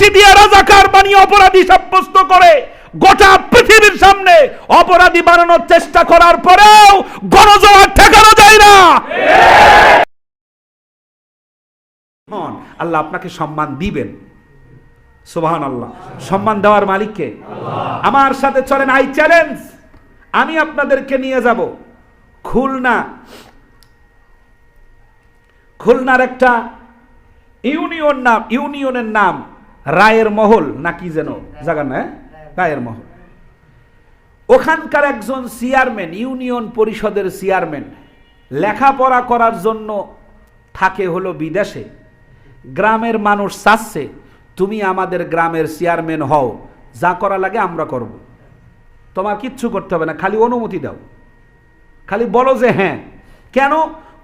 ফাঁসি দিয়ে রাজাকার বানিয়ে অপরাধী সাব্যস্ত করে। গোটা পৃথিবীর সামনে অপরাধী বানানোর চেষ্টা করার পরেও গণজোয়ার ঠেকানো যায় না। হন, আল্লাহ আপনাকে সম্মান দিবেন। সুবহান আল্লাহ সম্মান দেওয়ার মালিককে আমার সাথে চলেন আই চ্যালেঞ্জ। আমি আপনাদেরকে নিয়ে যাব। খুলনা। খুলনার একটা ইউনিয়ন নাম ইউনিয়নের নাম রায়ের মহল নাকি যেন? জায়গা না হ্যাঁ? রায়ের মহল। ওখানকার একজন চেয়ারম্যান ইউনিয়ন পরিষদের চেয়ারম্যান লেখাপড়া করার জন্য থাকে হলো বিদেশে। গ্রামের মানুষ চাচ্ছে তুমি আমাদের গ্রামের চেয়ারম্যান হও যা করা লাগে আমরা করব। তোমার কিচ্ছু করতে হবে না খালি অনুমতি দাও। খালি বলো যে হ্যাঁ। কেন?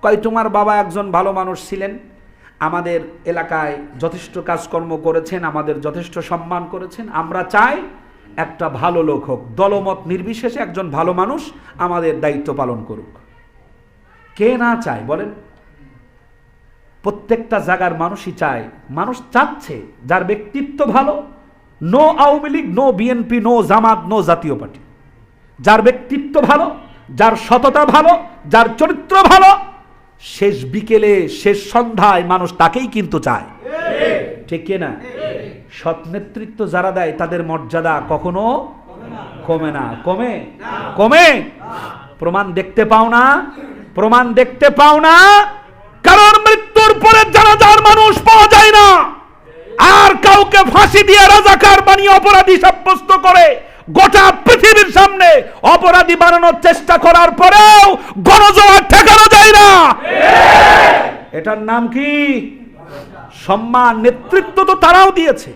কয় তোমার বাবা একজন ভালো মানুষ ছিলেন আমাদের এলাকায় যথেষ্ট কাজকর্ম করেছেন, আমাদের যথেষ্ট সম্মান করেছেন। আমরা চাই একটা ভালো লোক হোক, দলমত নির্বিশেষে একজন ভালো মানুষ আমাদের দায়িত্ব পালন করুক। কে না চায় বলেন? প্রত্যেকটা জায়গার মানুষই চায়, মানুষ চাচ্ছে যার ব্যক্তিত্ব ভালো। No Awami League no BNP no Jamaat no Jatiya Party. যার ব্যক্তিত্ব ভালো, যার সততা ভালো, যার চরিত্র ভালো শেষ বিকেলে, শেষ সন্ধ্যায় মানুষ তাকেই কিন্তু চায়। ঠিক কিনা সৎ নেতৃত্ব যারা দেয়, তাদের মর্যাদা কখনো কমে না। কমে? কমে? প্রমাণ দেখতে পাও না? প্রমাণ দেখতে পাও না? কারণ মৃত্যুর পরে জানাজার মানুষ পাওয়া যায় না, আর কাউকে ফাঁসি দিয়ে রাজাকার বানিয়ে অপরাধী সাব্যস্ত করে অপরাধী বানানোর চেষ্টা করার পরেও গণজোয়ার ঠেকানো যায় না। এটার নাম কি? সম্মান, নেতৃত্ব তো তারাও দিয়েছে।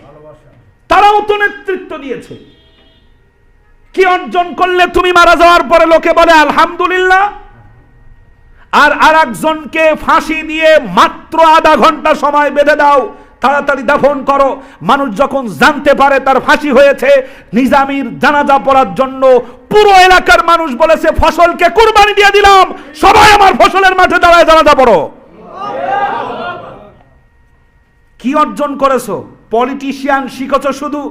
তারাও তো নেতৃত্ব দিয়েছে। কি অর্জন করলে তুমি মারা যাওয়ার পরে লোকে বলে, আলহামদুলিল্লাহ। আর আর একজনকে ফাঁসি দিয়ে মাত্র আধা ঘণ্টা সময় বেঁধে দাও। তাড়াতাড়ি দাফন করো। মানুষ যখন জানতে পারে তার ফাঁসি হয়েছে, নিজামির জানাজা পড়ার জন্য পুরো এলাকার মানুষ বলেছে, ফসলকে কুরবানি দিয়ে দিলাম। সবাই আমার ফসলের মাঠে দাঁড়ায় জানাজা পড়ো কি অর্জন করেছ? পলিটিশিয়ান শিখেছ শুধু?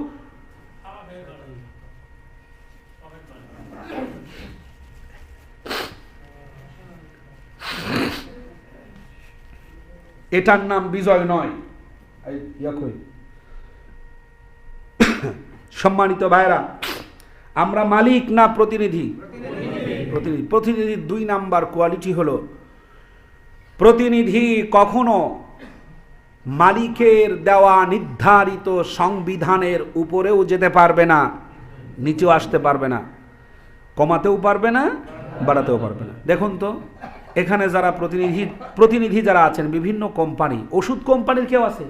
এটার নাম বিজয় নয়। সম্মানিত ভাইরা আমরা মালিক না প্রতিনিধি? প্রতিনিধি। প্রতিনিধির দুই নাম্বার কোয়ালিটি হলো, প্রতিনিধি কখনো মালিকের দেওয়া নির্ধারিত সংবিধানের উপরেও যেতে পারবে না, নিচেও আসতে পারবে না, কমাতেও পারবে না, বাড়াতেও পারবে না। দেখুন তো, এখানে যারা প্রতিনিধি প্রতিনিধি যারা আছেন, বিভিন্ন কোম্পানি, ওষুধ কোম্পানির কেউ আছে?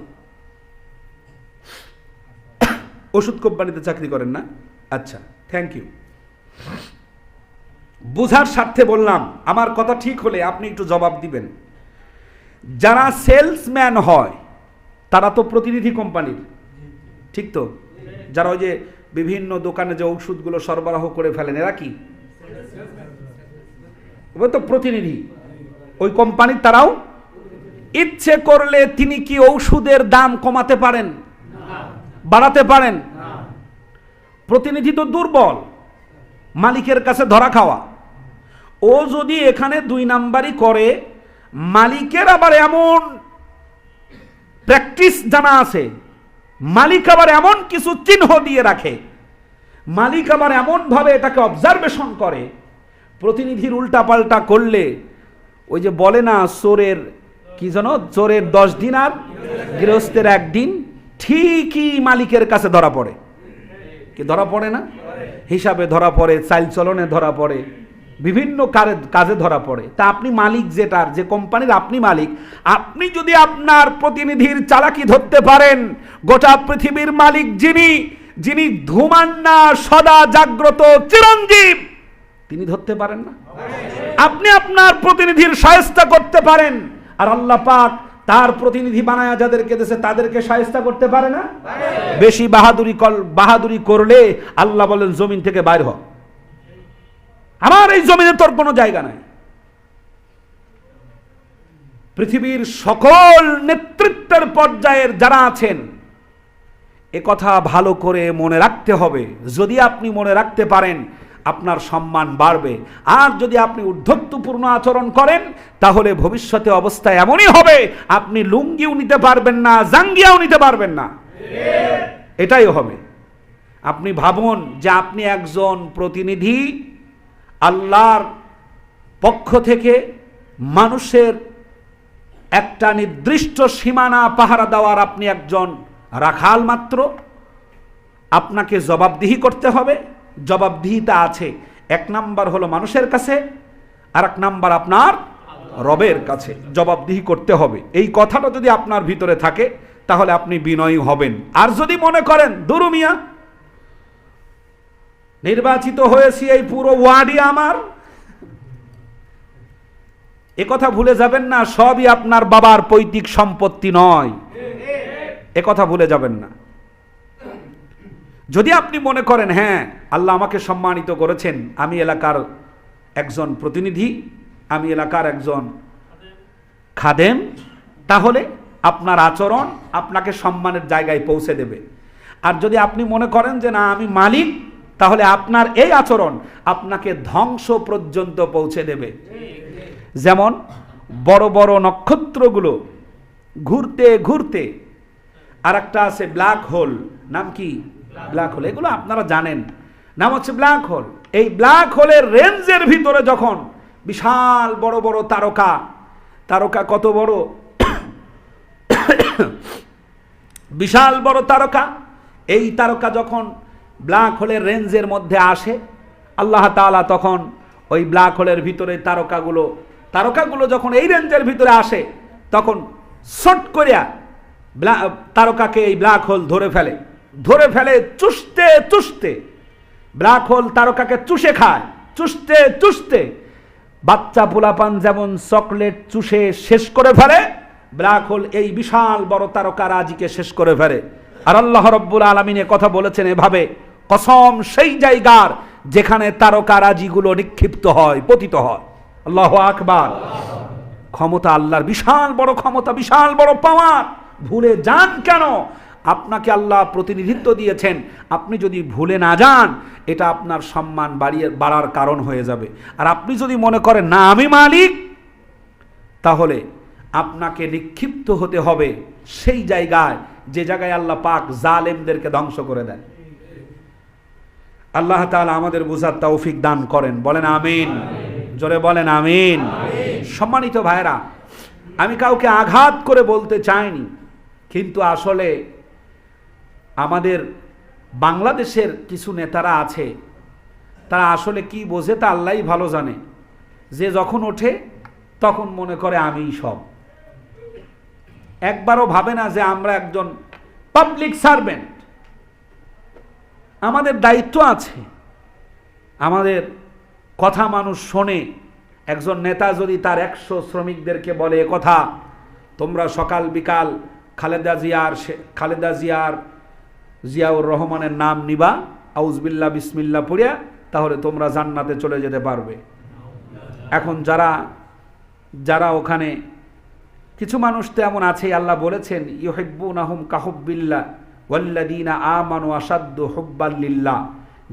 ওষুধ কোম্পানিতে চাকরি করেন না? আচ্ছা। থ্যাংক ইউ বুঝার স্বার্থে বললাম, আমার কথা ঠিক হলে আপনি একটু জবাব দিবেন। যারা সেলসম্যান হয়, তারা তো প্রতিনিধি কোম্পানির। ঠিক তো? যারা ওই যে বিভিন্ন দোকানে যে ঔষধগুলো সরবরাহ করে ফেলেন, এরা কি? তো প্রতিনিধি। ওই কোম্পানির তারাও? ইচ্ছে করলে তিনি কি ঔষধের দাম কমাতে পারেন? বাড়াতে পারেন? প্রতিনিধি তো দুর্বল, মালিকের কাছে ধরা খাওয়া। ও যদি এখানে দুই নাম্বারই করে, মালিকের আবার এমন প্র্যাকটিস জানা আছে, মালিক আবার এমন কিছু চিহ্ন দিয়ে রাখে, মালিক আবার এমনভাবে এটাকে অবজারভেশন করে, প্রতিনিধির উল্টাপাল্টা করলে, ওই যে বলে না, চোরের কি যেন, চোরের দশ দিন আর গৃহস্থের একদিন, ঠিকই মালিকের কাছে ধরা পড়ে। কি ধরা পড়ে না? হিসাবে ধরা পড়ে, চাইল চলনে ধরা পড়ে, বিভিন্ন কাজে ধরা পড়ে। তা আপনি মালিক যেটার যে কোম্পানির আপনি মালিক, আপনি যদি আপনার প্রতিনিধির চালাকি ধরতে পারেন, গোটা পৃথিবীর মালিক যিনি যিনি ধুমান না, সদা জাগ্রত, চিরঞ্জীব, তিনি ধরতে পারেন না? আপনি আপনার প্রতিনিধির সায়স্তা করতে পারেন। আর আল্লাহ পাক তার প্রতিনিধি বানায়া যাদেরকে দেশে তাদেরকে সায়স্তা করতে পারে না? বেশি বাহাদুরি কল বাহাদুরি করলে আল্লাহ বলেন জমিন থেকে বাইর হ। আমার এই জমিনে তোর কোনো জায়গা নাই। পৃথিবীর সকল নেতৃত্বের পর্যায়ের যারা আছেন এ কথা ভালো করে মনে রাখতে হবে। যদি আপনি মনে রাখতে পারেন আপনার সম্মান বাড়বে। আর যদি আপনি উদ্ধত্তপূর্ণ আচরণ করেন, তাহলে ভবিষ্যতে অবস্থা এমনই হবে, আপনি লুঙ্গিও নিতে পারবেন না, জাঙ্গিয়াও নিতে পারবেন না। এটাই হবে। আপনি ভাবুন যে আপনি একজন প্রতিনিধি আল্লাহর পক্ষ থেকে মানুষের একটা নির্দিষ্ট সীমানা পাহারা দেওয়ার আপনি একজন রাখাল মাত্র। আপনাকে জবাবদিহি করতে হবে। জবাবদিহিতা আছে। এক নাম্বার হলো মানুষের কাছে আর এক নাম্বার আপনার রবের কাছে। জবাবদিহি করতে হবে। এই কথাটা যদি আপনার ভিতরে থাকে, তাহলে আপনি বিনয়ী হবেন। আর যদি মনে করেন দুরুমিয়া নির্বাচিত হয়েছি এই পুরো ওয়ার্ডই আমার। এ কথা ভুলে যাবেন না, সবই আপনার বাবার পৈতৃক সম্পত্তি নয়। এ কথা ভুলে যাবেন না। যদি আপনি মনে করেন হ্যাঁ আল্লাহ আমাকে সম্মানিত করেছেন, আমি এলাকার একজন প্রতিনিধি, আমি এলাকার একজন খাদেম, তাহলে আপনার আচরণ আপনাকে সম্মানের জায়গায় পৌঁছে দেবে। আর যদি আপনি মনে করেন যে, না, আমি মালিক, তাহলে আপনার এই আচরণ আপনাকে ধ্বংস পর্যন্ত পৌঁছে দেবে। যেমন বড় বড় নক্ষত্রগুলো ঘুরতে ঘুরতে আর একটা আছে ব্ল্যাক হোল, নাম কি? ব্ল্যাক হোল এগুলো আপনারা জানেন। নাম হচ্ছে ব্ল্যাক হোল এই ব্ল্যাক হোলের রেঞ্জের ভিতরে যখন বিশাল বড় বড় তারকা তারকা কত বড়? বিশাল বড় তারকা, এই তারকা যখন ব্ল্যাক হোলের রেঞ্জের মধ্যে আসে, আল্লাহ তাআলা তখন ওই ব্ল্যাক হোলের ভিতরে তারকাগুলো তারকাগুলো যখন এই রেঞ্জের ভিতরে আসে, তখন শট করিয়া তারকাকে এই ব্ল্যাক হোল ধরে ফেলে। ধরে ফেলে, চুষতে চুষতে। ব্ল্যাক হোল তারকাকে চুষে খায়, চুষতে চুষতে। বাচ্চা পোলাপান যেমন চকলেট চুষে শেষ করে ফেলে ব্ল্যাক হোল এই বিশাল বড় তারকা রাজিকে শেষ করে ফেলে। আর আল্লাহ রব্বুল আলমিনে কথা বলেছেন এভাবে, কসম সেই জায়গার যেখানে তারকা রাজিগুলো নিক্ষিপ্ত হয়, পতিত হয়। আল্লাহ আকবার। ক্ষমতা আল্লাহর বিশাল বড় ক্ষমতা, বিশাল বড় পাওয়ার। ভুলে যান কেন? আপনাকে আল্লাহ প্রতিনিধিত্ব দিয়েছেন। আপনি যদি ভুলে না যান, এটা আপনার সম্মান বাড়িয়ে, বাড়ার কারণ হয়ে যাবে। আর আপনি যদি মনে করেন, না, আমি মালিক, তাহলে আপনাকে নিক্ষিপ্ত হতে হবে সেই জায়গায়, যে জায়গায় আল্লাহ পাক জালেমদেরকে ধ্বংস করে দেন। আল্লাহ তালা আমাদের বুঝার তৌফিক দান করেন। বলেন আমিন। জোরে বলেন আমিন। সম্মানিত ভাইরা আমি কাউকে আঘাত করে বলতে চাইনি, কিন্তু আসলে আমাদের বাংলাদেশের কিছু নেতারা আছে, তারা আসলে কি বোঝে তা আল্লাহই ভালো জানে। যে যখন ওঠে, তখন মনে করে আমিই সব। একবারও ভাবে না যে আমরা একজন পাবলিক সার্ভেন্ট আমাদের দায়িত্ব আছে। আমাদের কথা মানুষ শোনে। একজন নেতা যদি তার একশো শ্রমিকদেরকে বলে কথা, তোমরা সকাল বিকাল খালেদা জিয়ার খালেদা জিয়ার জিয়াউর রহমানের নাম নিবা আউজবিল্লা বিসমিল্লা পড়িয়া তাহলে তোমরা জান্নাতে চলে যেতে পারবে। এখন যারা যারা ওখানে, কিছু মানুষ তো এমন আছে, আল্লাহ বলেছেন ইউহিব্বুন আহম কাহব্বিল্লা ওয়াল্লাদিনা আমানু আসাদ্দু হুব্বাল্লিল্লাহ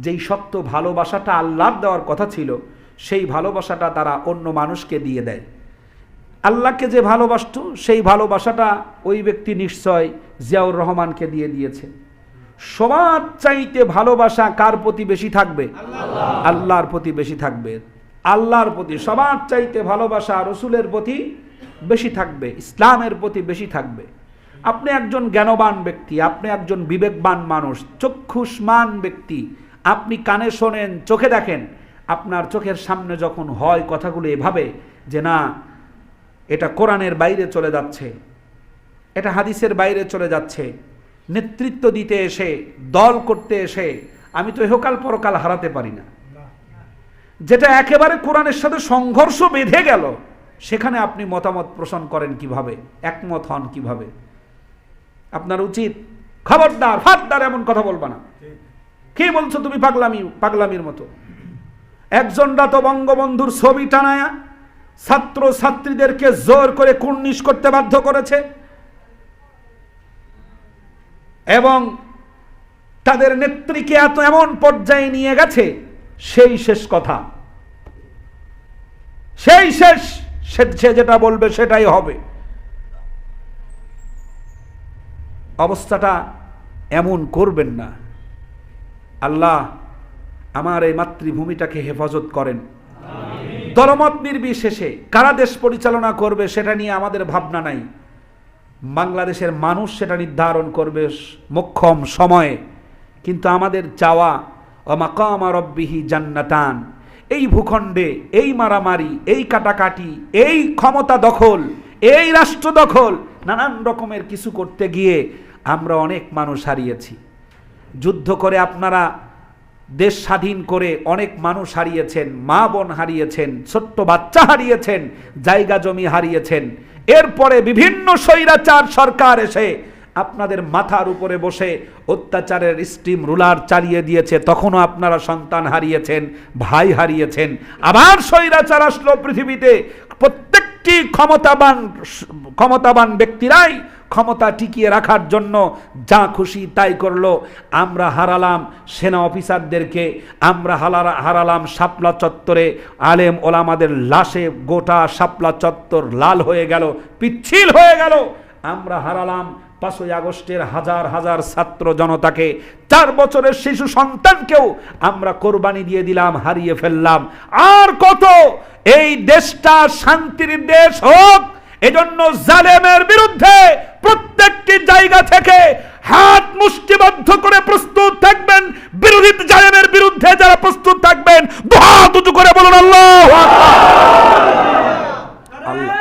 যেই সত্য ভালোবাসাটা আল্লাহর দেওয়ার কথা ছিল, সেই ভালোবাসাটা তারা অন্য মানুষকে দিয়ে দেয়। আল্লাহকে যে ভালোবাসত, সেই ভালোবাসাটা ওই ব্যক্তি নিশ্চয় জিয়াউর রহমানকে দিয়ে দিয়েছে। সবার চাইতে ভালোবাসা কার প্রতি বেশি থাকবে? আল্লাহর প্রতি বেশি থাকবে। আল্লাহর প্রতি সবার চাইতে ভালোবাসা রসুলের প্রতি বেশি থাকবে ইসলামের প্রতি বেশি থাকবে। আপনি একজন জ্ঞানবান ব্যক্তি আপনি একজন বিবেকবান মানুষ চক্ষুষ্মান ব্যক্তি আপনি কানে শোনেন চোখে দেখেন আপনার চোখের সামনে যখন হয় কথাগুলো এভাবে যে না এটা কোরআনের বাইরে চলে যাচ্ছে এটা হাদিসের বাইরে চলে যাচ্ছে নেতৃত্ব দিতে এসে, দল করতে এসে, আমি তো এহকাল পরকাল হারাতে পারি না। যেটা একেবারে কোরআনের সাথে সংঘর্ষ বেঁধে গেল, সেখানে আপনি মতামত পোষণ করেন কীভাবে? একমত হন কীভাবে? আপনার উচিত খবরদার ফাটদার এমন কথা বলবা না। কে বলছো তুমি পাগলামি, পাগলামির মতো? একজনরা তো বঙ্গবন্ধুর ছবি টানায়া ছাত্র ছাত্রীদেরকে জোর করে কুর্নিশ করতে বাধ্য করেছে। এবং তাদের নেত্রীকে এত এমন পর্যায়ে নিয়ে গেছে, সেই শেষ কথা। সেই শেষ, সে- যেটা বলবে সেটাই হবে। অবস্থাটা এমন করবেন না। আল্লাহ আমার এই মাতৃভূমিটাকে হেফাজত করেন। দলমত নির্বিশেষে কারা দেশ পরিচালনা করবে সেটা নিয়ে আমাদের ভাবনা নাই। বাংলাদেশের মানুষ সেটা নির্ধারণ করবে মোক্ষম সময়ে। কিন্তু আমাদের চাওয়া অমাকামা রব্বিহি জান্নাতান এই ভূখণ্ডে, এই মারামারি, এই কাটাকাটি, এই ক্ষমতা দখল, এই রাষ্ট্র দখল, নানান রকমের কিছু করতে গিয়ে আমরা অনেক মানুষ হারিয়েছি। যুদ্ধ করে আপনারা দেশ স্বাধীন করে অনেক মানুষ হারিয়েছেন, মা বোন হারিয়েছেন, ছোট্ট বাচ্চা হারিয়েছেন, জায়গা জমি হারিয়েছেন। এরপরে বিভিন্ন স্বৈরাচার সরকার এসে আপনাদের মাথার উপরে বসে অত্যাচারের স্টিম রুলার চালিয়ে দিয়েছে। তখনও আপনারা সন্তান হারিয়েছেন, ভাই হারিয়েছেন। আবার স্বৈরাচার আসলো পৃথিবীতে। প্রত্যেকটি ক্ষমতাবান ক্ষমতাবান ব্যক্তিরাই ক্ষমতা টিকিয়ে রাখার জন্য যা খুশি তাই করল। আমরা হারালাম সেনা অফিসারদেরকে, আমরা হারালাম শাপলা চত্বরে। আলেম ওলামাদের লাশে গোটা শাপলা চত্বর লাল হয়ে গেল, পিচ্ছিল হয়ে গেল। আমরা হারালাম পাঁচই আগস্টের হাজার হাজার ছাত্র জনতাকে। চার বছরের শিশু সন্তানকেও আমরা কোরবানি দিয়ে দিলাম, হারিয়ে ফেললাম। আর কত? এই দেশটা শান্তির দেশ হোক, এজন্য জালেমের বিরুদ্ধে একটি জায়গা থেকে হাত মুষ্টিবদ্ধ করে প্রস্তুত থাকবেন। বিরোধী জালেমের বিরুদ্ধে যারা প্রস্তুত থাকবেন দুহাত দুটো করে বলুন, আল্লাহ আল্লাহ।